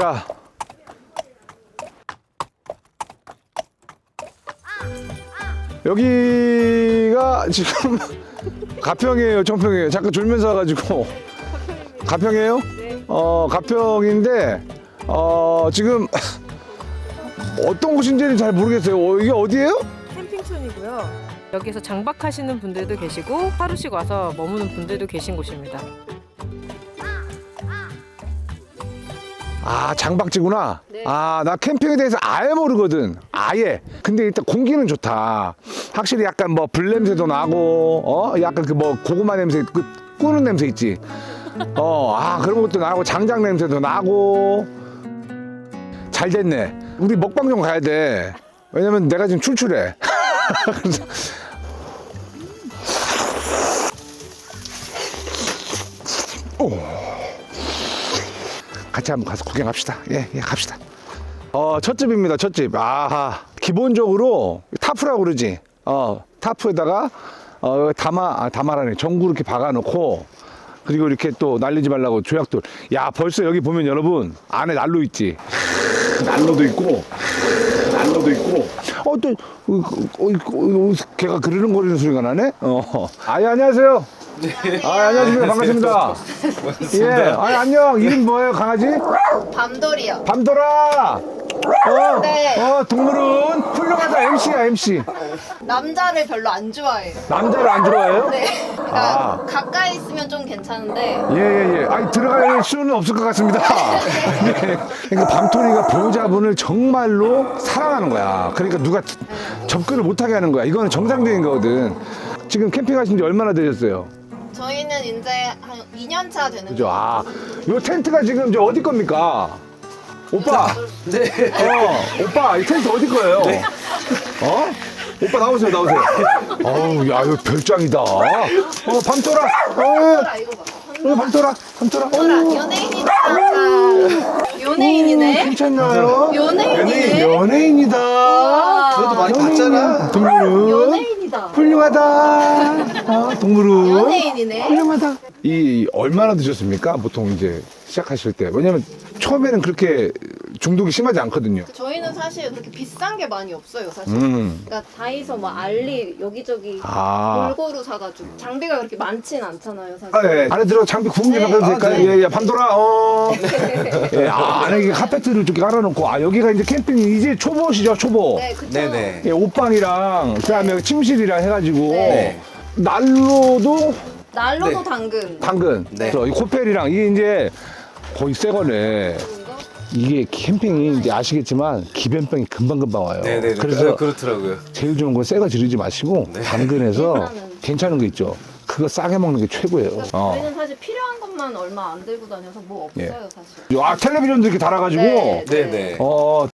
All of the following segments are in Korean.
자. 여기가 지금 가평이에요, 청평이에요. 잠깐 졸면서 와가지고. 가평이에요? 어, 가평인데, 어, 지금 어떤 곳인지는 잘 모르겠어요. 어, 이게 어디예요? 캠핑촌이고요. 여기서 장박하시는 분들도 계시고 하루씩 와서 머무는 분들도 계신 곳입니다. 아, 장박지구나. 네. 아, 나 캠핑에 대해서 아예 모르거든. 아예. 근데 일단 공기는 좋다. 확실히 약간 뭐 불냄새도 나고, 어? 약간 그 뭐 고구마 냄새, 그 꾸는 냄새 있지. 어, 아, 그런 것도 나고, 장작 냄새도 나고. 잘 됐네. 우리 먹방 좀 가야 돼. 왜냐면 내가 지금 출출해. 그래서 같이 한번 가서 구경합시다. 예, 예, 갑시다. 어, 첫 집입니다. 첫 집. 아하. 기본적으로 타프라고 그러지. 어, 타프에다가 어, 담아, 아, 담아라네. 전구 이렇게 박아놓고 그리고 이렇게 또 날리지 말라고 조약돌. 야, 벌써 여기 보면 여러분 안에 난로 있지. 난로도 있고, 난로도 있고. 어, 또, 어, 어, 어, 어, 걔가 그르릉 거리는 소리가 나네? 어. 아, 예, 안녕하세요. 아, 안녕하십니까. 반갑습니다. 예. 아, 안녕. 이름 뭐예요, 강아지? 밤돌이요. 밤돌아. 어, 네. 어, 동물은 훌륭하다. MC야, MC. 남자를 별로 안 좋아해요. 남자를 안 좋아해요? 네. 그러니까 아. 가까이 있으면 좀 괜찮은데 예, 예, 예. 아니, 들어갈 수는 없을 것 같습니다. 예. 그러니까 밤토리가 보호자분을 정말로 사랑하는 거야. 그러니까 누가 접근을 못하게 하는 거야. 이거는 정상적인 거거든. 지금 캠핑하신 지 얼마나 되셨어요? 저희는 이제 한 2년 차 되는 그죠? 아, 요 텐트가 지금 저 어디 겁니까? 오빠. 네. 어, 오빠, 이 텐트 어디 거예요? 어? 오빠 나오세요, 나오세요. 어우, 야, 이거 별장이다. 어, 밤토라. 어, 아, 이거 봐. 어, 밤토라, 밤토라. 어, 연예인이다. 자, 연예인이네. 괜찮나요? 연예인이네. 연예인이다. 너도 많이 봤잖아. 동물은 연예인 이다. 훌륭하다. 아, 동물은 연예인이네. 훌륭하다. 이 얼마나 드셨습니까? 보통 이제 시작하실 때. 왜냐면 처음에는 그렇게 중독이 심하지 않거든요. 저희는 사실 그렇게 비싼 게 많이 없어요, 사실. 음. 그러니까 다이소 뭐 알리 여기저기 아. 골고루 사가지고 장비가 그렇게 많진 않잖아요, 사실. 아, 예. 안에 들어 장비 구운 게 네. 바꿔도 아, 될까요? 네. 예, 예. 밤돌아, 어. 예, 아, 안에 이게 카페트를 이렇게 깔아놓고, 아, 여기가 이제 캠핑, 이제 초보시죠, 초보. 네, 그쵸. 네네. 예, 옷방이랑, 그 다음에 침실이랑 해가지고, 네. 난로도 난로도 네. 당근. 당근. 네. 그래서 이 코펠이랑, 이게 이제 거의 새 거네. 이게 캠핑이 이제 아시겠지만, 기변병이 금방금방 와요. 네네. 그래서 그렇더라고요. 제일 좋은 건 새 거 지르지 마시고, 네. 당근에서 괜찮은. 거 있죠. 그거 싸게 먹는 게 최고예요. 그러니까 어. 저희는 사실 필요한 것만 얼마 안 들고 다녀서 뭐 없어요, 예. 사실. 아, 텔레비전도 이렇게 달아가지고, 네. 네네. 어,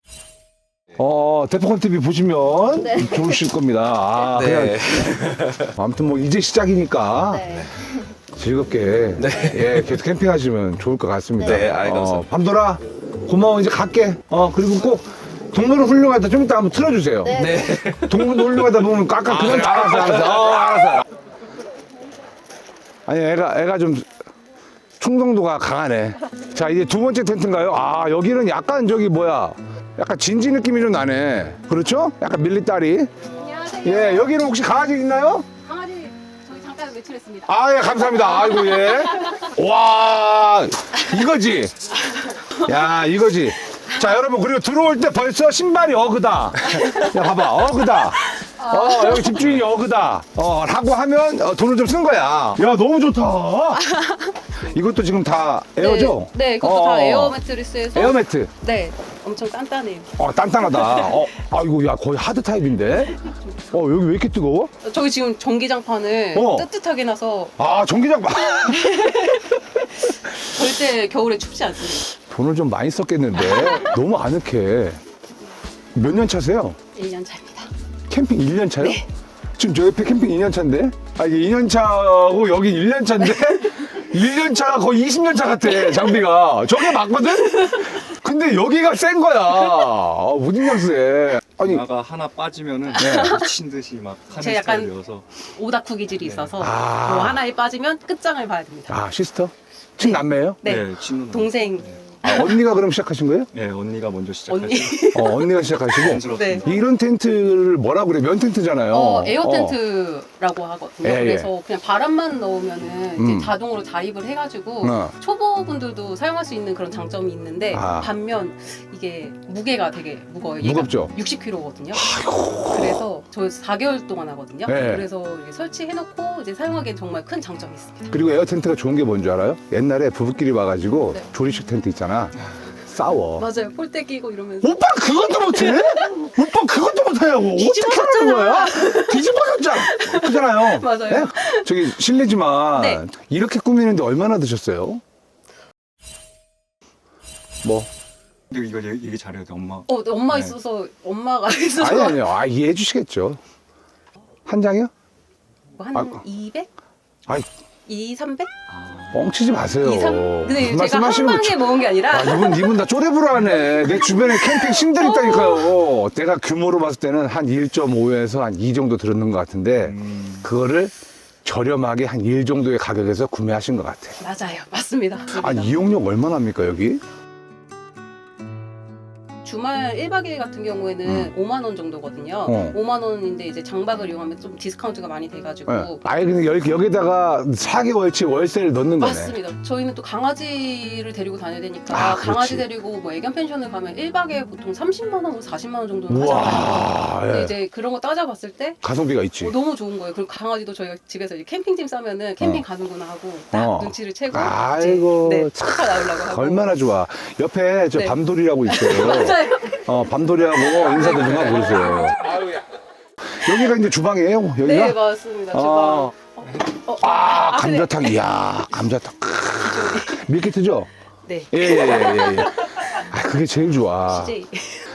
어, 대포콘 TV 보시면 네. 좋으실 겁니다. 아, 네. 그냥, 아무튼 뭐 이제 시작이니까 네. 즐겁게, 예, 계속 캠핑하시면 좋을 것 같습니다. 네, 아이, 감사합니다. 어, 밤돌아, 고마워, 이제 갈게. 어, 그리고 꼭 동물은 훌륭하다. 좀 이따 한번 틀어주세요. 네. 네. 동물은 훌륭하다 보면 깎아 그냥 알았어, 알았어. 어, 알았어. 아니, 애가, 애가 좀 충동도가 강하네. 자, 이제 두 번째 텐트인가요? 아, 여기는 약간 저기 뭐야. 약간 진지 느낌이 좀 나네. 그렇죠? 약간 밀리따리. 안녕하세요. 예, 여기는 혹시 강아지 있나요? 강아지 저희 잠깐 외출했습니다. 아, 예, 감사합니다. 아이고, 예. 와, 이거지. 야, 이거지. 자, 여러분, 그리고 들어올 때 벌써 신발이 어그다. 야, 봐봐, 어그다. 어, 여기 집주인이 어그다. 어, 라고 하면 어, 돈을 좀 쓴 거야. 야, 너무 좋다. 이것도 지금 다 에어죠? 네, 네 그것도 어, 다 에어 매트리스에서 에어 매트. 네, 엄청 단단해요. 어, 단단하다. 어, 아이고, 야, 거의 하드 타입인데? 어, 여기 왜 이렇게 뜨거워? 저기 지금 전기장판을 어. 뜨뜻하게 나서 아, 전기장 봐. 절대 겨울에 춥지 않습니다. 돈을 좀 많이 썼겠는데 너무 아늑해. 몇 년 차세요? 1년 차입니다. 캠핑 1년 차요? 지금 저 옆에 캠핑 2년 차인데? 아 이게 2년 차고 여기 1년 차인데 1년 차가 거의 20년 차 같아 장비가 저게 맞거든? 근데 여기가 센 거야 아, 무진장 세 아니 나가 하나 빠지면은 미친 듯이 막 하는 제가 약간- 스타일이어서 오다쿠 기질이 있어서 아. 뭐 하나에 빠지면 끝장을 봐야 됩니다. 아 시스터? 친남매예요? 네, 네, 친누나. 동생 아, 언니가 그럼 시작하신 거예요? 네, 언니가 먼저 언니. 시작하시고 어, 언니가 시작하시고. 자연스럽습니다. 이런 텐트를 뭐라 그래? 면 텐트잖아요. 어, 에어 어. 텐트 라고 하거든요. 예, 예. 그래서 그냥 바람만 넣으면은 음. 이제 자동으로 자립을 해가지고 어. 초보분들도 사용할 수 있는 그런 장점이 있는데 아. 반면 이게 무게가 되게 무거워요. 얘가 무겁죠? 60kg거든요. 그래서 저 4개월 동안 하거든요. 네. 그래서 이렇게 설치해놓고 이제 사용하기엔 정말 큰 장점이 있습니다. 그리고 에어 텐트가 좋은 게 뭔지 알아요? 옛날에 부부끼리 와가지고 네. 조리식 텐트 있잖아. 싸워. 맞아요. 폴대 끼고 이러면서. 오빠 그것도 못해? 오빠 그것도 못하냐고 어떻게 하는 거야? 뒤집어 그잖아요 맞아요. 네? 저기 실례지만 네. 이렇게 꾸미는데 얼마나 드셨어요? 뭐? 근데 이거 얘기, 얘기 잘해야 돼, 엄마. 어, 엄마 네. 있어서 엄마가 있어서 아니 아니요 아 이해해 주시겠죠 한 장이요? 뭐 한 아, 200? 아이 2, 300? 뻥치지 마세요 2, 3? 근데 제가 한 방에 모은 게 아니라 아, 이분, 이분 다 쪼레부라하네. 내 주변에 캠핑 신들 있다니까요. 내가 규모로 봤을 때는 한 1.5에서 한 2 정도 들었는 것 같은데, 음, 그거를 저렴하게 한 1 정도의 가격에서 구매하신 것 같아. 맞아요. 맞습니다. 아니, 이용료 얼마나 합니까, 여기? 주말 1박 2일 같은 경우에는 5만 원 정도거든요. 어. 5만 원인데 이제 장박을 이용하면 좀 디스카운트가 많이 돼가지고 예. 아예 그냥 여기, 여기다가 4개월치 월세를 넣는 거네. 맞습니다. 저희는 또 강아지를 데리고 다녀야 되니까 아. 강아지 데리고 뭐 애견 펜션을 가면 1박에 보통 30만 원, 40만 원 정도는 하잖아요. 우와, 근데 예. 이제 그런 거 따져봤을 때 가성비가 있지. 어, 너무 좋은 거예요. 그리고 강아지도 저희가 집에서 이제 캠핑짐 싸면은 캠핑 어. 가는구나 하고 딱 어. 눈치를 채고 아이고, 네, 참, 차 나오려고 하고 얼마나 좋아. 옆에 저 네. 밤돌이라고 있어요. 맞아요. 어, 밤돌이하고 인사도 좀 하고 그러세요. 여기가 이제 주방이에요, 여기가? 네 맞습니다. 주방. 아, 어, 아, 근데- 감자탕, 이야, 감자탕. 밀키트죠? 네. 예, 예, 예, 예. 예. 아, 그게 제일 좋아. CJ.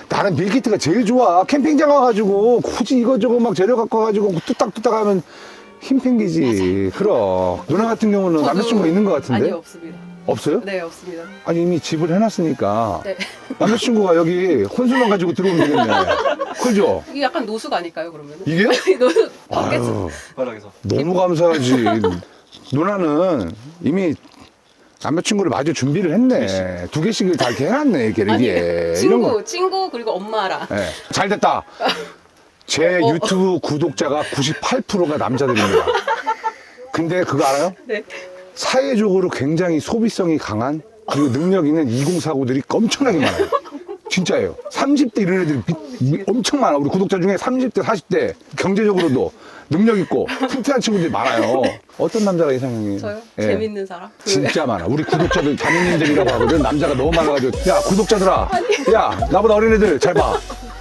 나는 밀키트가 제일 좋아. 캠핑장 가가지고 굳이 이거저거 막 재료 갖고 와가지고 뚝딱뚝딱 하면 힘 팽기지. 그럼. 누나 같은 경우는 남자친구가 있는 것 같은데? 아니요 없습니다. 없어요? 네 없습니다. 아니, 이미 집을 해놨으니까. 네. 남자친구가 여기 혼수만 가지고 들어오면 되겠네. 그죠? 이게 약간 노숙 아닐까요 그러면? 이게요? 노숙 밖에서 아유, 바닥에서. 너무 감사하지. 누나는 이미 남자친구를 마주 준비를 했네. 두 개씩을 다 이렇게 해놨네, 이렇게. 아니 이게. 친구 이런 거. 친구 그리고 엄마랑 예. 잘 됐다. 제 어, 어. 유튜브 구독자가 98%가 남자들입니다. 근데 그거 알아요? 네. 사회적으로 굉장히 소비성이 강한 그리고 능력 있는 2040들이 엄청나게 많아요. 진짜예요. 30대 이런 애들이 미- 엄청 많아. 우리 구독자 중에 30대, 40대 경제적으로도 능력 있고 튼튼한 친구들이 많아요. 어떤 남자가 이상형이에요? 저요 예. 재밌는 사람. 진짜 많아. 우리 구독자들 자매님들이라고 하거든. 남자가 너무 많아가지고. 야, 구독자들아. 야, 나보다 어린 애들 잘 봐.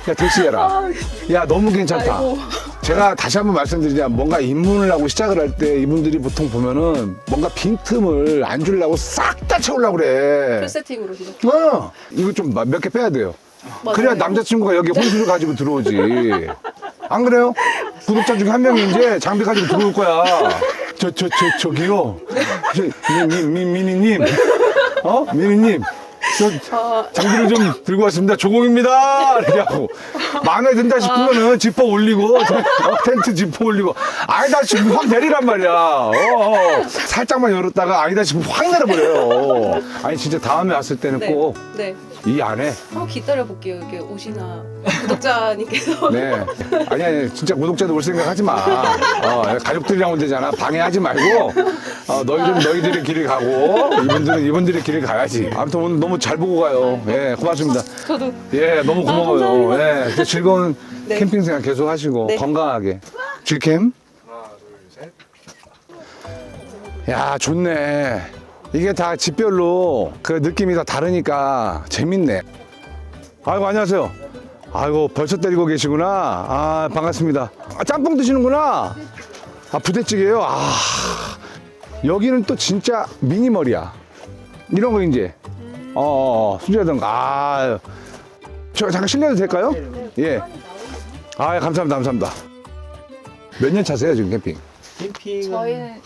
야, 대시해라. 야, 너무 괜찮다. 아이고. 제가 다시 한번 말씀드리자면 뭔가 입문을 하고 시작을 할 때 이분들이 보통 보면은 뭔가 빈틈을 안 주려고 싹 다 채우려고 그래. 풀 세팅으로 시작. 어, 이거 좀 몇 개 빼야 돼요. 맞아요. 그래야 남자친구가 여기 혼수를 가지고 들어오지. 안 그래요? 구독자 중에 한 명이 이제 장비 가지고 들어올 거야. 저, 저, 저, 저기요. 저, 미, 미, 미, 미니님. 어? 미니님. 저 장비를 좀 들고 왔습니다. 조공입니다. 이렇게 하고. 마음에 든다 싶으면은 지퍼 올리고, 어, 텐트 지퍼 올리고. 아니다 싶으면 확 내리란 말이야. 어, 어. 살짝만 열었다가 아니다 싶으면 확 내려버려요. 아니, 진짜 다음에 왔을 때는 네. 꼭 네. 이 안에 한번 기다려 볼게요. 이렇게 오시나 구독자님께서. 네 아니 아니 진짜 구독자도 올 생각 하지 마 어, 가족들이랑 온대잖아 방해하지 말고 어, 너희들은 너희들의 길을 가고 이분들은 이분들의 길을 가야지 아무튼 오늘 너무 잘 보고 가요 예 고맙습니다 저도 예 너무 고마워요 감사합니다. 예그 즐거운 네. 캠핑 생활 계속 하시고 네. 건강하게 질캠 하나, 둘, 셋. 야 좋네 이게 다 집별로 그 느낌이 다 다르니까 재밌네. 아이고 안녕하세요. 아이고 벌써 때리고 계시구나. 아 반갑습니다. 아, 짬뽕 드시는구나. 아 부대찌개요? 아 여기는 또 진짜 미니멀이야. 이런 거 이제. 어, 어 수제하던 거아저 잠깐 실례도 될까요? 예 아 감사합니다 감사합니다. 몇 년 차세요 지금 캠핑? 캠핑 저희는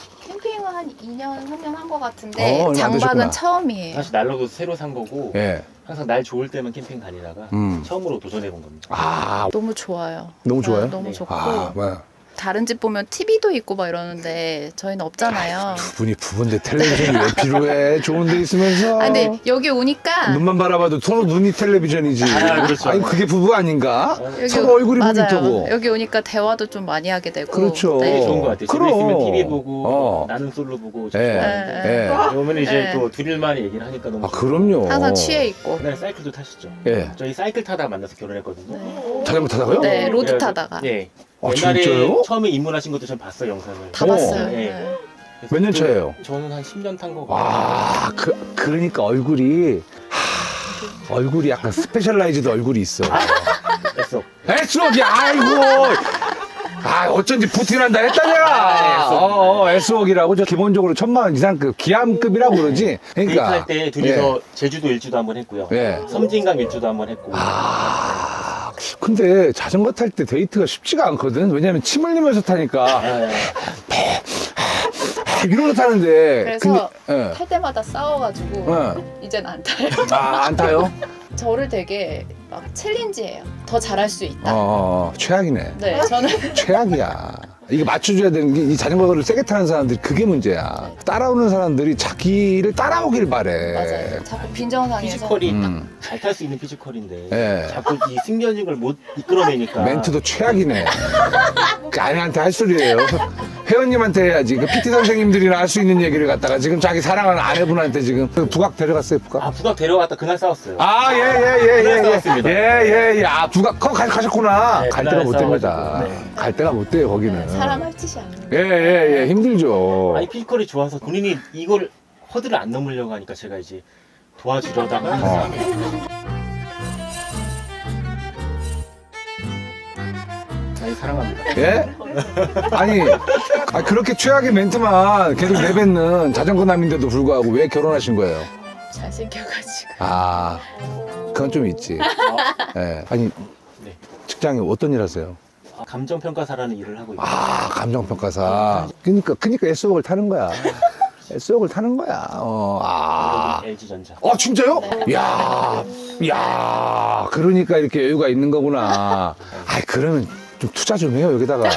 한 2년, 3년 한것 어, 같은데 얼마 안 되셨구나. 장박은 처음이에요. 사실 난로도 새로 산 거고 예 항상 날 좋을 때만 캠핑 다니다가 음. 처음으로 도전해 본 겁니다. 아, 너무 좋아요. 너무 좋아요? 네, 너무 네. 좋고 아, 뭐야. 다른 집 보면 TV도 있고 막 이러는데 저희는 없잖아요. 두 분이 부부인데 텔레비전이 왜 필요해? 좋은 데 있으면서. 아, 근데 여기 오니까 눈만 바라봐도 서로 눈이 텔레비전이지. 아, 그렇죠. 니 그게 부부 아닌가? 여기 서로 얼굴이 맞아요. 모니터고. 여기 오니까 대화도 좀 많이 하게 되고. 그렇죠. 되게 네. 좋은 것 같아요. 그럼. 집에 있으면 TV 보고 어. 나는 솔로 보고 예. 네. 예. 오면 이제 네. 또 둘일만 얘기를 하니까 너무 아, 그럼요. 항상 취해 있고. 그날 사이클도 타시죠. 예. 저희 사이클 타다가 만나서 결혼했거든요. 자전거 타다가요? 네, 로드 그래가지고- 타다가 예. 아, 옛날에 진짜요? 처음에 입문하신 것도 전 봤어요 영상을. 다 오. 봤어요. 네. 네. 그래서 몇년 그- 차예요? 저는 한 10년 탄 거고. 아, 그, 그러니까 얼굴이. 하, 얼굴이 약간 스페셜라이즈드 얼굴이 있어. 됐어. 에스옥이 아이고. 아, 어쩐지 부팅한다 했다, 내가. 어, 어, 에스옥이라고 저 기본적으로 천만 원 이상급, 기암급이라고 그러지. 그러니까. 데이트할 때 둘이서 제주도 일주도 한번 했고요. 예. 섬진강 일주도 한번 했고. 아, 근데 자전거 탈 때 데이트가 쉽지가 않거든. 왜냐면 침 흘리면서 타니까. 예. 이러고 타는데. 그래서 근데, 예. 탈 때마다 싸워가지고 예. 이젠 안 타요. 아, 안 타요? 저를 되게 막 챌린지해요. 더 잘할 수 어, 있다. 어, 어, 최악이네. 네, 저는 최악이야. 이거 맞춰줘야 되는 게 이 자전거를 세게 타는 사람들이 그게 문제야. 따라오는 사람들이 자기를 따라오길 바래. 맞아요. 자꾸 빈정상해서 피지컬이 음. 딱 잘 탈 수 있는 피지컬인데 예. 자꾸 이 승려직을 못 이끌어내니까 멘트도 최악이네. 그 아내한테 할 소리예요. 회원님한테 해야지. 그 PT 선생님들이나 할 수 있는 얘기를 갖다가 지금 자기 사랑하는 아내분한테 지금 그 부각 데려갔어요, 부각. 아 부각 데려갔다 그날 싸웠어요. 아, 예, 예, 예, 예, 예. 싸웠습니다. 예, 예, 예. 아, 부각, 거 가, 가셨구나. 네, 갈 그날 데가 못 됩니다. 싸워가지고, 네. 갈 데가 못 돼요, 거기는. 사람 할 짓이 아니에요. 예, 예, 예. 힘들죠. 아니 피지컬이 좋아서 본인이 이걸 허들을 안 넘으려고 하니까 제가 이제 도와주려다가 많이 사랑합니다. 예? 아니, 아, 그렇게 최악의 멘트만 계속 내뱉는 자전거 남인데도 불구하고 왜 결혼하신 거예요? 잘생겨가지고. 아, 그건 좀 있지. 예. 아니, 네. 직장에 어떤 일 하세요? 아, 감정 평가사라는 일을 하고 있어요. 아, 감정평가사. 그니까, 그니까 S옥을 타는 거야. S옥을 타는 거야. 어, 아. LG 전자. 어, 진짜요? 야, 야, 그러니까 이렇게 여유가 있는 거구나. 아이, 그러면 좀 투자 좀 해요, 여기다가.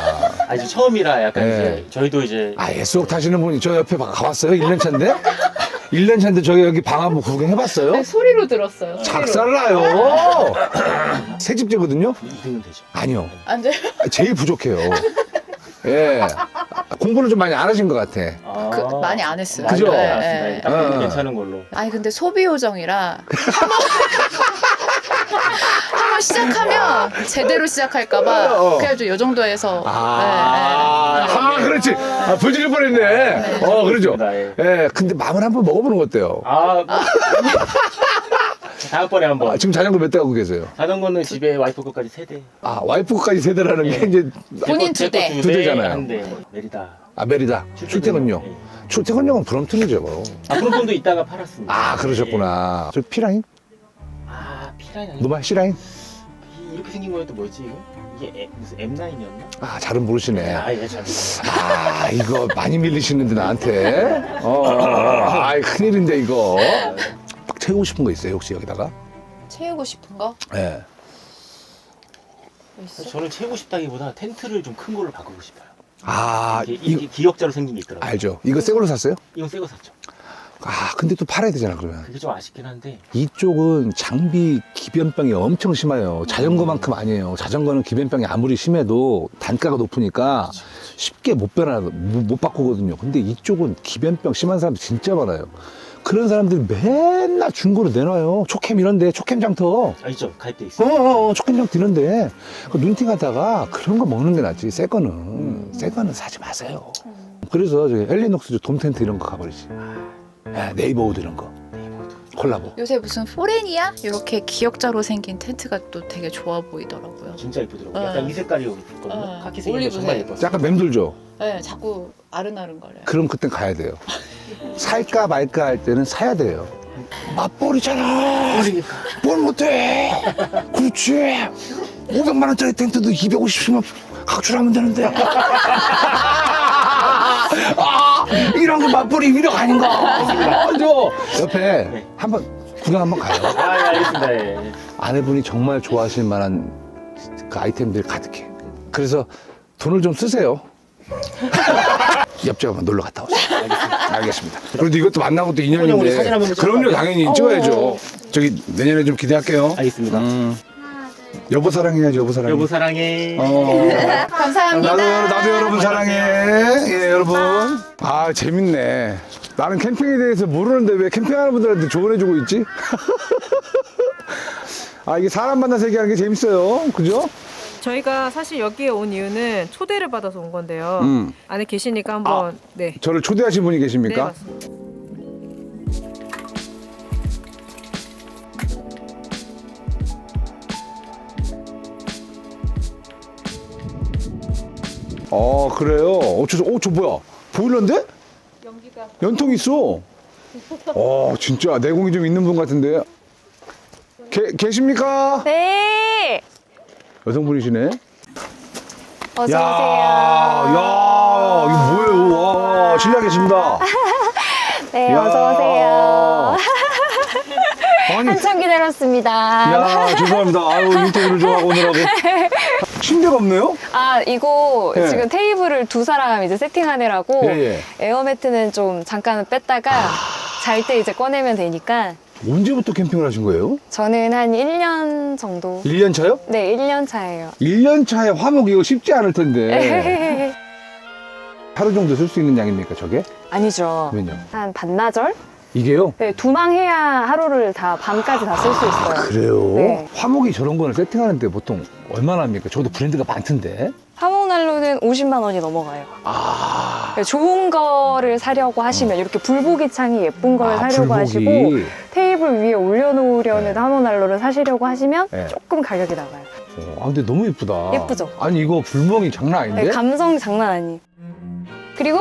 아 이제 처음이라 약간 네. 이제 저희도 이제 아, S옥 타시는 분이 저 옆에 가- 가봤어요? 1년 차인데? 1년 차인데 저기 여기 방 한번 구경해봤어요? 네, 소리로 들었어요. 소리로. 작살나요. 새 집제거든요? 이등은 되죠. 아니요. 안 돼요? 제일 부족해요. 예. 공부를 좀 많이 안 하신 것 같아. 아, 그, 많이 안 했어요. 그죠? 네, 아, 네. 딱 어. 괜찮은 걸로. 아니 근데 소비 요정이라 한번 시작하면 제대로 시작할까봐 어. 그래가지고 요 정도에서 아, 네, 네. 아 그렇지. 아, 부질릴 뻔했네. 어, 그러죠. 네. 예, 근데 마음을 한번 먹어보는 거 어때요? 아, 다음번에 한번. 아, 지금 자전거 몇 대 갖고 계세요? 자전거는 집에 와이프 것까지 세 대. 아, 와이프까지 세대라는 게 예. 이제, 본인 두 대. 제거 두 대잖아요. 한 대. 내리다. 아, 메리다. 출퇴근요. 예. 출퇴근용은 브럼튼이죠. 아, 브롬톤도 이따가 팔았습니다. 아, 그러셨구나. 저 P라인? 아, 피라인 아니 노말 C라인? 이렇게 생긴 거였또 뭐였지 이거? 이게 에, 무슨 M9이었나? 아, 잘은 모르시네. 아, 예, 잘 아, 이거 많이 밀리시는데, 나한테. 어, 어, 어. 아이, 큰일인데, 이거. 막 채우고 싶은 거 있어요, 혹시 여기다가? 채우고 싶은 거 예. 뭐 있어? 저는 채우고 싶다기보다 텐트를 좀 큰 걸로 바꾸고 싶어요. 아, 이게, 이, 이게 기역자로 생긴 게 있더라고요. 알죠. 이거 새 걸로 샀어요? 이건 새거 샀죠. 아, 근데 또 팔아야 되잖아, 그러면. 그게 좀 아쉽긴 한데 이쪽은 장비 기변병이 엄청 심해요. 자전거만큼 아니에요. 자전거는 기변병이 아무리 심해도 단가가 높으니까 쉽게 못 변하, 못, 못 바꾸거든요. 근데 이쪽은 기변병 심한 사람들 진짜 많아요. 그런 사람들이 맨날 중고로 내놔요. 초캠 이런데, 초캠 장터. 아 있죠 갈때 어, 있어요. 어, 어, 초캠장 드는데 그 눈팅 하다가 그런 거 먹는 게 낫지. 새 거는. 새 거는 사지 마세요. 그래서 저기 엘리녹스 돔 텐트 이런 거 가버리지. 예, 네이버 우드 이런 거. 콜라보. 요새 무슨 포레니아 이렇게 기역자로 생긴 텐트가 또 되게 좋아 보이더라고요. 진짜 이쁘더라고요. 어. 약간 이 색깔이 있거든요. 어. 카키 색인 거 정말 올리브색. 예뻤어요. 약간 맴돌죠? 네, 자꾸 아른아른거려요. 그럼 그땐 가야 돼요. 살까 말까 할 때는 사야 돼요. 맞벌이잖아. 뭘 못해. 그렇지. 500만 원짜리 텐트도 250만 각출하면 되는데. 아, 이런 거 맞벌이 위력 아닌가. 맞아. 옆에 네. 한번 구경 한번 가요. 아, 예, 알겠습니다. 예. 아내분이 정말 좋아하실 만한 그 아이템들이 가득해. 그래서 돈을 좀 쓰세요. 옆집 한번 놀러 갔다 오세요. 알겠습니다. 그래도 이것도 만나고 또 우리 사진 인연인데. 한번 찍을까요? 그럼요, 당연히 찍어야죠. 저기 내년에 좀 기대할게요. 알겠습니다. 음. 여보 사랑해야지, 여보 사랑해. 여보 사랑해. 어. 감사합니다. 나도, 나도 여러분 사랑해. 예, 여러분. 아, 재밌네. 나는 캠핑에 대해서 모르는데 왜 캠핑하는 분들한테 조언해주고 있지? 아, 이게 사람 만나서 얘기하는 게 재밌어요. 그죠? 저희가 사실 여기에 온 이유는 초대를 받아서 온 건데요. 음. 안에 계시니까 한번 네. 저를 초대하신 분이 네, 계십니까? 맞습니다. 어, 그래요. 어, 저, 어, 저 뭐야? 보일러인데? 연기가. 연통 있어. 어, 진짜 내공이 좀 있는 분 같은데. 계, 계십니까? 네. 여성분이시네. 어서 야, 오세요. 야, 이거 뭐예요? 와, 실례하겠습니다. 네, 야. 어서 오세요. 아니, 한참 기다렸습니다. 야, 죄송합니다. 아유, 유튜브를 좀 하고 오느라고. 침대가 없네요? 아, 이거 예. 지금 테이블을 두 사람 이제 세팅하느라고 예, 예. 에어매트는 좀 잠깐 뺐다가 잘 때 이제 꺼내면 되니까 언제부터 캠핑을 하신 거예요? 저는 한 1년 정도. 1년 차요? 네, 1년 차예요. 1년 차에 화목 이거 쉽지 않을 텐데. 하루 정도 쓸 수 있는 양입니까, 저게? 아니죠. 왜요? 한 반나절? 이게요? 네, 두망해야 하루를 다 밤까지 다 쓸 수 있어요. 그래요? 네. 화목이 저런 거를 세팅하는데 보통 얼마나 합니까? 저도 브랜드가 많던데. 화목 난로는 50만 원이 넘어가요. 아. 네, 좋은 거를 사려고 하시면 이렇게 불보기 창이 예쁜 걸 아, 사려고 불고기. 하시고 테이블 위에 올려놓으려는 화목 난로를 사시려고 하시면 네. 조금 가격이 나가요. 어, 아, 근데 너무 예쁘다. 예쁘죠? 아니, 이거 불멍이 장난 아닌데? 네, 감성 장난 아니에요. 그리고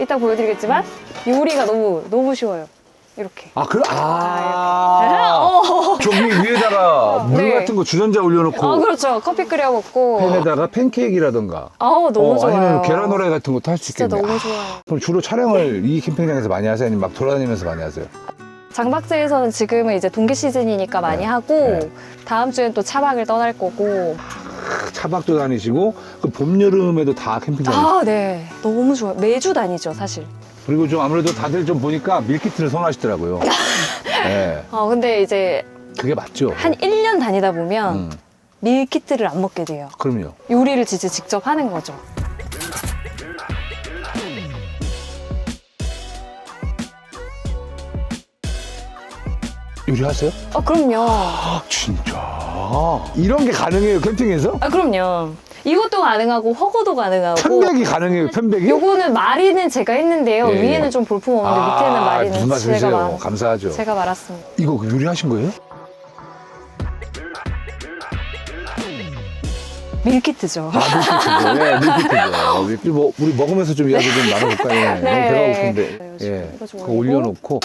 이따 보여드리겠지만 요리가 너무 너무 쉬워요. 이렇게. 아, 그래? 아, 아. 어. 저기 위에다가 물 네. 같은 거 주전자 올려놓고 아 그렇죠. 커피 끓여 먹고. 팬에다가 팬케이크라던가. 아우 너무 어, 좋아요. 아니면 계란 후라이 같은 것도 할 수 진짜 있겠네. 너무 아, 좋아요. 그럼 주로 촬영을 이 캠핑장에서 많이 하세요? 아니면 막 돌아다니면서 많이 하세요? 장박제에서는 지금은 이제 동계 시즌이니까 많이 네. 하고 네. 다음 주엔 또 차박을 떠날 거고. 차박도 다니시고 그 봄, 여름에도 다 캠핑장 아 네. 너무 좋아요. 매주 다니죠 사실. 그리고 좀 아무래도 다들 좀 보니까 밀키트를 선호하시더라고요. 네, 어 근데 이제 그게 맞죠. 한 1년 다니다 보면 음, 밀키트를 안 먹게 돼요. 그럼요. 요리를 진짜 직접 하는 거죠. 요리하세요? 어 그럼요. 아, 진짜. 이런 게 가능해요, 캠핑에서? 아 그럼요. 이것도 가능하고 허거도 가능하고. 편백이 가능해요, 편백이? 요거는 마리는 제가 했는데요. 예. 위에는 좀 볼품 없는데 밑에는 마리는 무슨 제가 말씀이세요? 말 감사하죠. 제가 말았습니다. 이거 요리하신 거예요? 밀키트죠. 아, 밀키트죠. 네, 밀키트죠. 밀키트 뭐, 우리 먹으면서 좀 이야기 좀 나눠볼까요? 예, 너무 네, 배가 네. 고픈데. 네, 예, 이거 좀 그거 올리고. 올려놓고.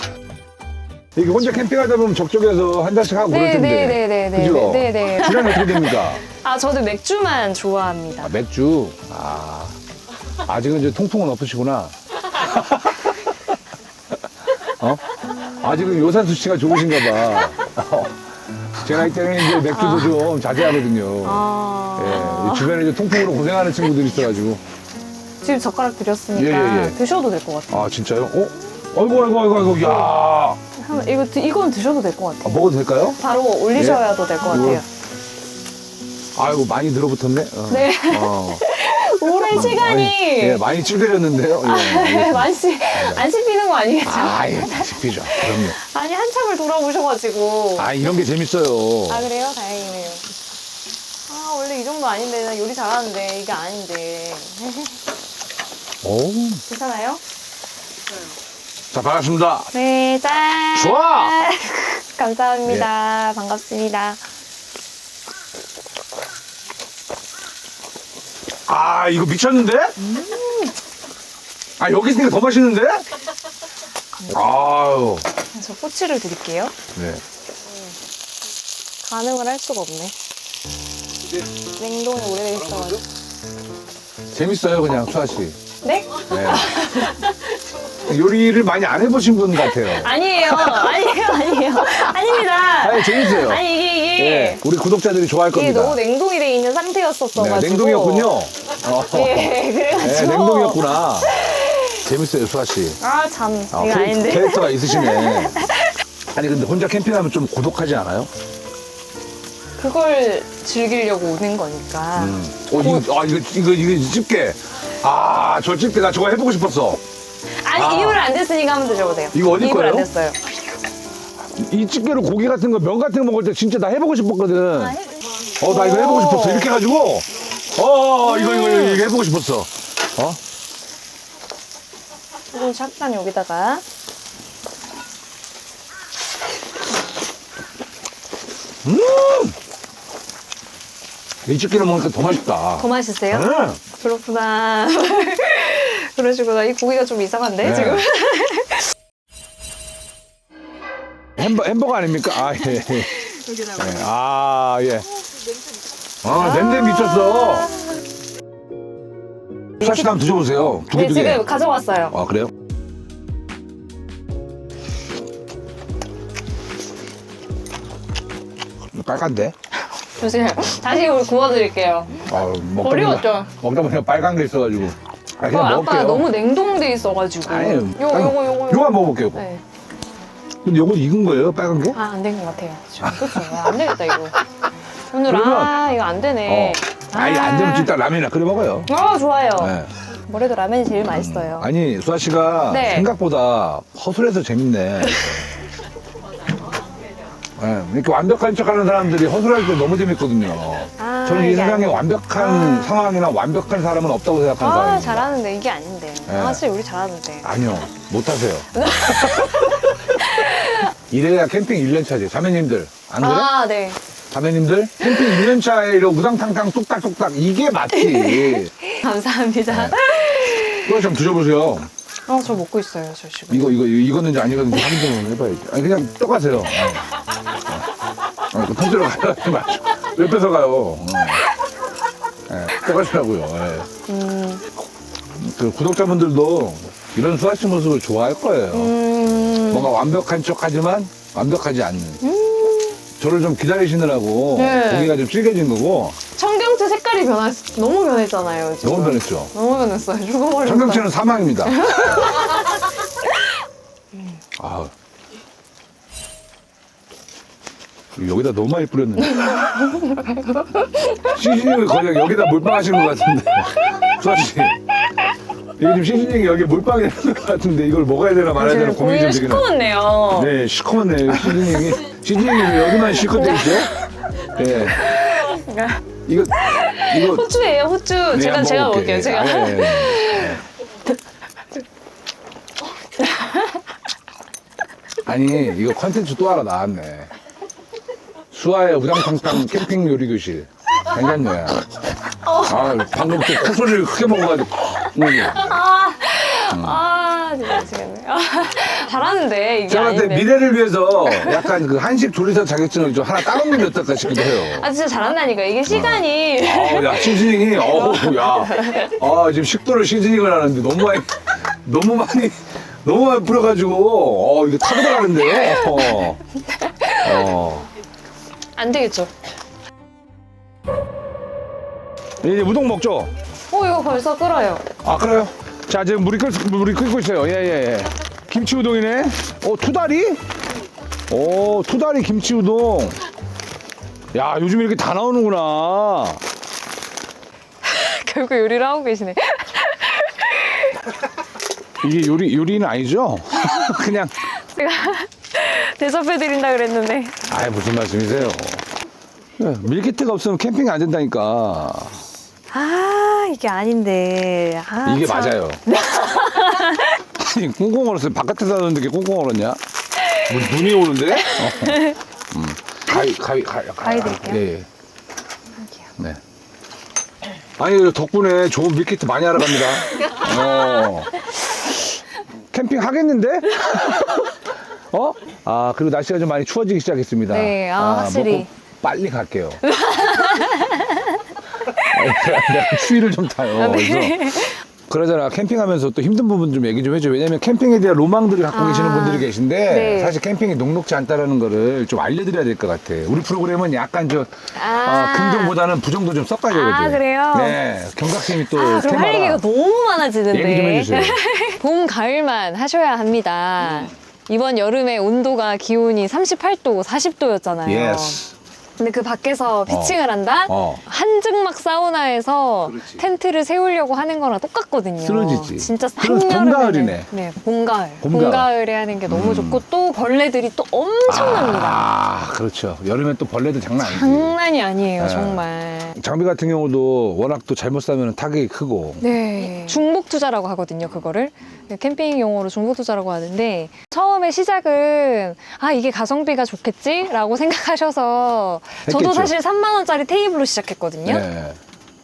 이게 혼자 캠핑하다 보면 적적해서 한 잔씩 하고 그럴 텐데. 네네네네네. 그죠? 네네. 주량이 어떻게 됩니까? 아 저도 맥주만 좋아합니다. 아, 맥주. 아. 아직은 이제 통풍은 없으시구나. 어? 아직은 요산 수치가 좋으신가 봐. 어. 제가 이때는 이제 맥주도 좀 자제하거든요. 아. 예, 주변에 이제 통풍으로 고생하는 친구들이 있어가지고. 지금 젓가락 드렸으니까 예, 예, 예. 드셔도 될 것 같아요. 아, 진짜요? 어? 아이고, 아이고, 아이고, 아이고, 야. 아, 한- 이거 드- 이건 드셔도 될것 같아요. 먹어도 될까요? 바로 올리셔야도 될 것 같아요. 아이고, 많이 늘어붙었네. 어. 네. 어. 오랜 시간이 많이, 예, 많이 찌그렸는데요. 예. 많이 씹- 안 씹히는 거 아니겠죠? 아, 예, 씹히죠. 그럼요. 아니 한참을 돌아오셔가지고. 아, 이런 게 재밌어요. 아 그래요? 다행이네요. 아 원래 이 정도 아닌데 나 요리 잘하는데 이게 아닌데 오. 괜찮아요? 자, 반갑습니다. 네, 짠. 좋아! 감사합니다. 반갑습니다. 아, 이거 미쳤는데? 아, 여기 있으니까 더 맛있는데? 아유. 저 꼬치를 드릴게요. 네. 가능을 할 수가 없네. 냉동이 오래돼 있어가지고. 재밌어요, 그냥, 수아 씨. 네? 네. 요리를 많이 안 해보신 분 같아요. 아니에요. 아니에요. 아니에요. 아닙니다. 아니, 재밌어요. 아니 이게 이게 예, 우리 구독자들이 좋아할 이게 겁니다. 너무 냉동이 돼 있는 상태였었어가지고. 네, 냉동이었군요. 어. 예, 네, 그래가지고. 냉동이었구나. 재밌어요, 수아 씨. 아 참. 아, 이거 캐- 아닌데. 캐릭터가 있으시네. 아니 근데 혼자 캠핑하면 좀 고독하지 않아요? 그걸 즐기려고 오는 거니까. 어, 이거, 아, 이거, 이거, 이거 집게. 아, 저 집게 나 저거 해보고 싶었어. 아니 아. 이불 안 됐으니까 한번 드셔보세요. 이거 어디 이불 안 거예요? 됐어요. 이 집게로 고기 같은 거, 면 같은 거 먹을 때 진짜 나 해보고 싶었거든. 아, 어, 나 이거 해보고 싶었어. 이렇게 해가지고. 어, 이거, 이거, 이거 해보고 싶었어. 어? 조금 잠깐 여기다가 이 집게를 먹으니까 더 맛있다. 더 맛있어요? 응. 그렇구나. 그러시구나. 이 고기가 좀 이상한데 네. 지금. 햄버, 햄버거 아닙니까? 아, 예. 예. 네. 아, 예. 아, 냄새 미쳤어. 수아씨 한번 드셔보세요. 두 개, 네두 개. 지금 가져왔어요. 아, 그래요? 빨간데? 조심. 다시 구워드릴게요. 아, 먹다 버리웠죠? 먹다 보니까 빨간 게 있어가지고. 아, 어, 그냥 아까 먹을게요. 너무 냉동돼 있어가지고. 아니, 요거 요거 요거. 요거 한번 먹어볼게요. 네. 근데 요거 익은 거예요, 빨간 게? 아 안 된 것 같아요. 그렇죠. 안 되겠다 이거. 오늘 아 이거 안 되네. 어. 아니, 안 되면 진짜 라면이나 끓여 먹어요. 아 좋아요. 네. 뭐래도 라면이 제일 맛있어요. 아니, 수아 씨가 네. 생각보다 허술해서 재밌네. 네, 이렇게 완벽한 척 하는 사람들이 허술할 때 너무 재밌거든요. 아, 저는 이 이게 세상에 아니- 완벽한 상황이나 완벽한 사람은 없다고 생각하는 아 사람입니다. 잘하는데 이게 아닌데. 네. 아 진짜 우리 잘하는데. 아니요, 못하세요. 이래야 캠핑 1년 차지. 자매님들, 안 그래? 아 네. 자매님들? 캠핑 1년 차에 이런 우당탕탕 뚝딱뚝딱 이게 맞지. 감사합니다. 네. 그거 좀 드셔보세요. 어저 먹고 있어요 저 지금. 이거, 이거, 이거 익었는지 안 익었는지 확인 좀 해봐야지. 아니, 그냥 떠가세요. 네. 아, 그 통째로 가지 마시고. 왜 뺏어가요? 네. 떠가시라고요. 네. 음, 그 구독자분들도 이런 수아씨 모습을 좋아할 거예요. 음, 뭔가 완벽한 척 하지만 완벽하지 않는. 저를 좀 기다리시느라고 네. 고기가 좀 질겨진 거고 청경채 색깔이 변했 너무 변했잖아요 지금. 너무 변했죠. 너무 변했어요. 죽어버렸어요. 청경채는 사망입니다. 아 여기다 너무 많이 뿌렸는데 시즈닝을 거의 여기다 몰빵하시는 것 같은데 수아씨 이거 지금 시즈닝이 여기 몰빵이 되는 것 같은데 이걸 먹어야 되나 말아야 되나 고민이 좀 되긴 해요. 시커멓네요. 네, 시커멓네요, 시즈닝이. 시즈닝이 왜 여기만 실컷 돼 있죠? 예. 이거, 이거. 호주예요 호주. 네, 제가 한번 제가. 먹을게요. 제가. 아, 예, 예. 아니, 이거 컨텐츠 또 하나 나왔네. 수아의 우당탕탕 캠핑 요리 교실. 괜찮네. 아, 방금 또 코소리를 크게 먹어가지고. 음. 아 진짜 미치겠네. 아, 잘하는데 이게 저한테 아닌데. 미래를 위해서 약간 그 한식 조리사 자격증을 좀 하나 따놓으면 어떨까 싶기도 해요. 아 진짜 잘한다니까 이게 시간이. 어, 야, 시즈닝이, 어우, 야. 아, 지금 식도를 시즈닝을 하는데 너무 많이, 너무 많이, 너무 많이 뿌려가지고, 어, 이거 타들어가는데, 어. 어. 안 되겠죠. 이제 우동 먹죠? 어 이거 벌써 끓어요. 아, 그래요? 자, 지금 물이 끓, 물이 끓고 있어요. 예, 예, 예. 김치 우동이네. 어, 투다리? 오, 투다리 김치 우동. 야, 요즘 이렇게 다 나오는구나. 결국 요리를 하고 계시네. 이게 요리, 요리는 아니죠? 그냥. 제가 대접해드린다 그랬는데. 아이 무슨 말씀이세요? 네, 밀키트가 없으면 캠핑이 안 된다니까. 아 이게 아닌데. 아, 이게 참. 맞아요. 아니 꽁꽁 얼었어요. 바깥에서 하는데 이게 꽁꽁 얼었냐? 뭐, 눈- 눈이 오는데? 어. 음. 가위 가위 가위 가위 드릴게요. 예, 예. 네. 아니 덕분에 좋은 밀키트 많이 알아갑니다. 어. 캠핑 하겠는데? 어? 아 그리고 날씨가 좀 많이 추워지기 시작했습니다. 네, 아, 확실히. 먹고 빨리 갈게요. 내가 추위를 좀 타요. 아, 네. 그래서 그러잖아 캠핑하면서 또 힘든 부분 좀 얘기 좀 해줘 왜냐면 캠핑에 대한 로망들을 갖고 아. 계시는 분들이 계신데 네. 사실 캠핑이 녹록지 않다라는 거를 좀 알려드려야 될 것 같아 우리 프로그램은 약간 저 어, 긍정보다는 부정도 좀 섞어야 되거든 아, 그래요? 네 경각심이 또 아, 그럼 할 테마라. 얘기가 너무 많아지는데. 얘기 좀 해주세요 봄, 가을만 하셔야 합니다. 이번 여름에 온도가 기온이 38도, 40도였잖아요. 예스 근데 그 밖에서 피칭을 한다? 어. 한증막 사우나에서 그렇지. 텐트를 세우려고 하는 거랑 똑같거든요. 쓰러지지. 진짜 그래서 한여름에 봄가을이네. 네, 봄가을. 봄가을. 봄가을. 에 하는 게 너무 음. 좋고 또 벌레들이 또 엄청납니다. 아 그렇죠 여름엔 또 벌레도 장난 아니지 장난이 아니에요, 네. 정말. 장비 같은 경우도 워낙 또 잘못 사면 타격이 크고 네. 중복 투자라고 하거든요, 그거를. 네, 캠핑 용어로 중복 투자라고 하는데 처음에 시작은 아, 이게 가성비가 좋겠지라고 생각하셔서 저도 했겠죠. 사실 3만 원짜리 테이블로 시작했거든요. 네.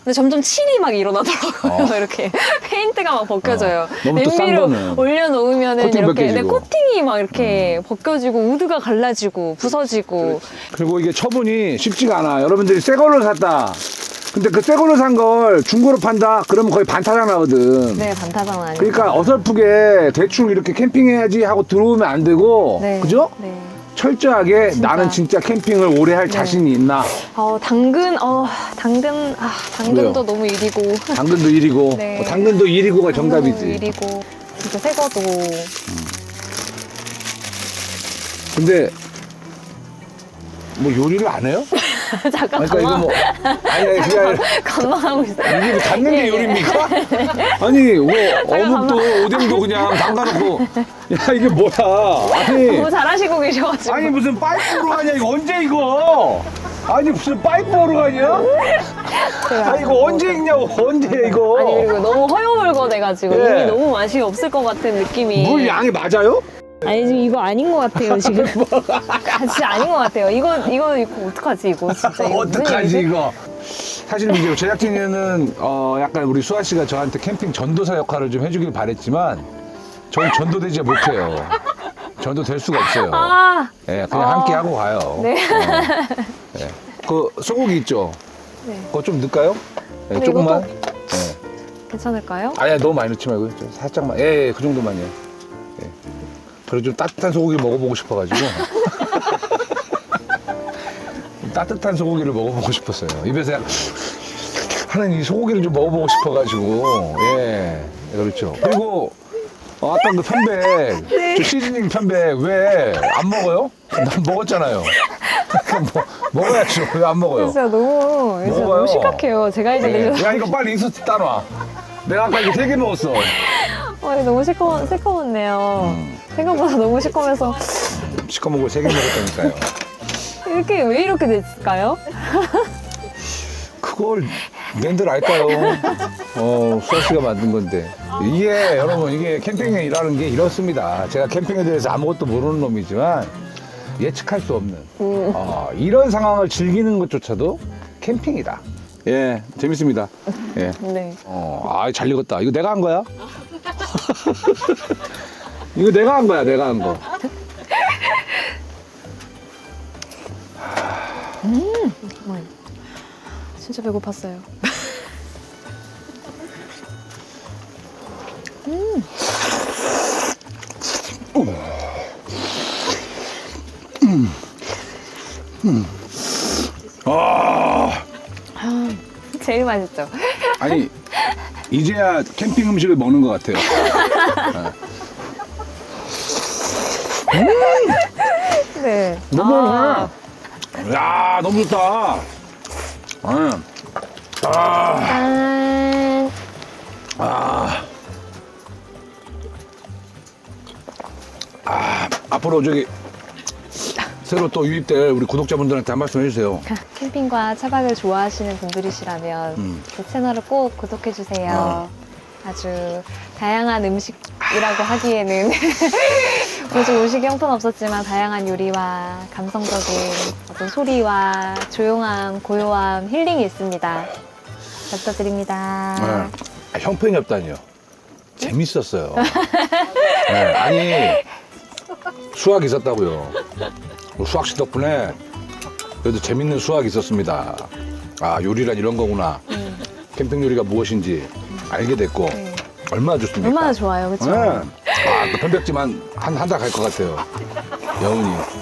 근데 점점 칠이 막 일어나더라고요. 어. 이렇게 페인트가 막 벗겨져요. 어. 너무 또싼 냄비로 거는 올려놓으면은 코팅 이렇게 네, 벗겨지고. 코팅이 막 이렇게 벗겨지고 우드가 갈라지고 부서지고 그리고 이게 처분이 쉽지가 않아. 여러분들이 새 걸로 샀다. 근데 그 새 걸로 산 걸 중고로 판다? 그러면 거의 반타작 나거든. 네 반타작 아니에요. 그러니까 어설프게 대충 이렇게 캠핑해야지 하고 들어오면 안 되고, 네. 그죠? 네. 철저하게 진짜. 나는 진짜 캠핑을 오래 할 네. 자신이 있나? 어 당근 어 당근 아 당근도 너무 일이고 당근도 일이고, 네. 어, 당근도 일이고가 정답이지. 일이고 진짜 새거도 근데 뭐 요리를 안 해요? 잠깐 그러니까 이거 뭐 아니 아니 그게 아니라 가만하고 있어 요. 이게 뭐 예, 게 예. 요리입니까? 아니 뭐 어묵도 오뎅도 그냥 담가놓고 야 이게 뭐야? 아니 너무 잘하시고 계셔가지고 아니 무슨 파이프로 가냐 이거 언제 이거? 아니 무슨 파이프로 가냐? 아 이거 언제 읽냐고 언제 이거? 아니 그리고 너무 허여멀건해가지고 예. 이미 너무 맛이 없을 것 같은 느낌이 물 양이 맞아요? 아니 지금 이거 아닌 것 같아요 지금 아, 진짜 아닌 것 같아요 이거 이거 이거 어떡하지 이거 진짜 이거 무슨 어떡하지 일이지? 이거? 사실 이제 제작진에는 어 약간 우리 수아 씨가 저한테 캠핑 전도사 역할을 좀 해주길 바랬지만 저는 전도되지 못해요. 전도 될 수가 없어요. 아 예, 그냥 아. 함께 하고 가요. 네. 어, 예. 그 소고기 있죠? 네. 그거 좀 넣을까요? 예, 근데 조금만. 예. 괜찮을까요? 아니야 너무 많이 넣지 말고 좀 살짝만. 예, 예, 그 정도만요. 예. 그리고 좀 따뜻한 소고기 먹어보고 싶어가지고. 좀 따뜻한 소고기를 먹어보고 싶었어요. 입에서 하는 이 소고기를 좀 먹어보고 싶어가지고. 예, 그렇죠. 그리고 어, 아까 그 편백, 저 시즈닝 편백 왜 안 먹어요? 난 먹었잖아요. 뭐, 먹어야죠. 왜 안 먹어요? 진짜 너무 진짜 먹어요. 너무 심각해요 제가 이제 예. 내려서 야 이거 빨리 인서트 따놔. 내가 아까 이거 세개 먹었어. 어, 이거 너무 시커 시커먼네요 음. 생각보다 너무 시커면서 시커먹고 세개 먹었다니까요. 이렇게 왜 이렇게 됐을까요? 그걸 낸들 알까요? 어, 수아 씨가 만든 건데. 이게 여러분 이게 캠핑에 일하는 게 이렇습니다. 제가 캠핑에 대해서 아무것도 모르는 놈이지만 예측할 수 없는 어, 이런 상황을 즐기는 것조차도 캠핑이다. 예, 재밌습니다. 예. 네 어, 아, 잘 익었다. 이거 내가 한 거야? 이거 내가 한 거야, 내가 한 거. 진짜 배고팠어요 아, 제일 맛있죠 아니, 이제야 캠핑 음식을 먹는 것 같아요. 네 너무 아. 좋네. 야, 너무 좋다. 음. 아, 짠 아. 아, 앞으로 저기 새로 또 유입될 우리 구독자분들한테 한 말씀 해주세요. 캠핑과 차박을 좋아하시는 분들이시라면 음. 제 채널을 꼭 구독해 주세요. 어. 아주 다양한 음식이라고 하기에는 요즘 음식이 형편없었지만 다양한 요리와 감성적인 어떤 소리와 조용함, 고요함, 힐링이 있습니다. 잘 부탁드립니다. 네. 아, 형편이 없다니요. 재밌었어요. 네, 아니 수학이 있었다고요. 뭐 수학 씨 덕분에 그래도 재밌는 수학이 있었습니다. 아 요리란 이런 거구나. 음. 캠핑 요리가 무엇인지 알게 됐고 네. 얼마나 좋습니까? 얼마나 좋아요, 그렇죠? 네. 아, 그 편백찜 한한 달 갈 것 같아요. 여운이.